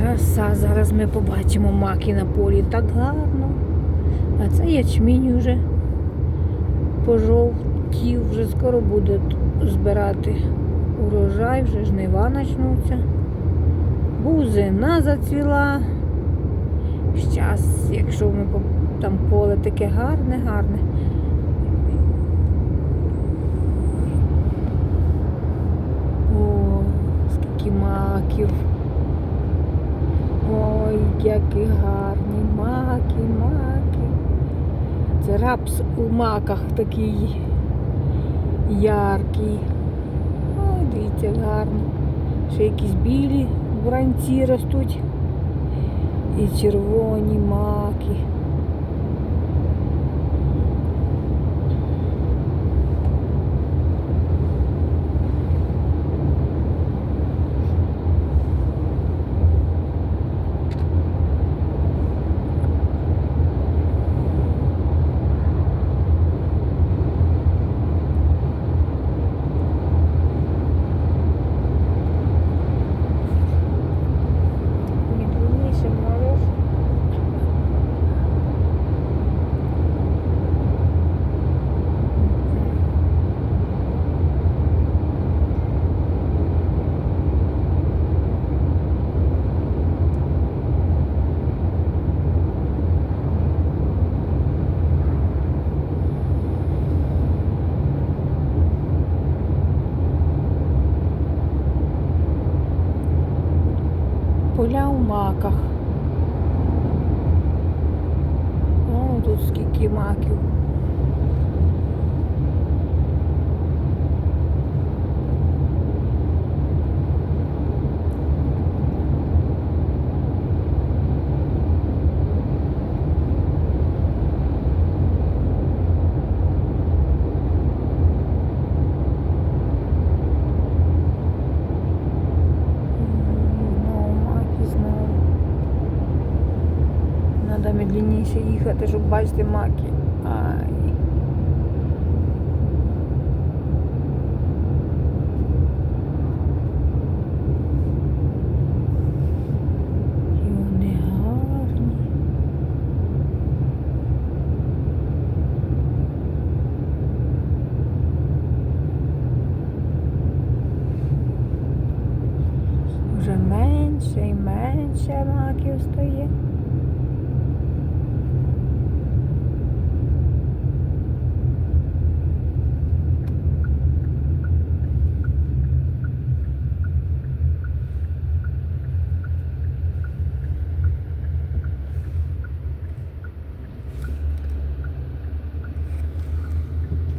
Краса, зараз ми побачимо маки на полі. Так гарно. А це ячмінь вже пожовтів, вже скоро буде збирати урожай, вже жнива почнуться. Бузина зацвіла. Щас, якщо ми там поле таке гарне, гарне. О, скільки маків. Які гарні маки, маки. Це рапс у маках такий яркий. Ой, дивіться, гарний. Ще якісь білі бранці ростуть. І червоні маки. Медленніше можеш. Поля у маках. О, тут скільки маків. Треба медленніше їхати, щоб бачити маки. Ай. Вже менше і менше маків стає.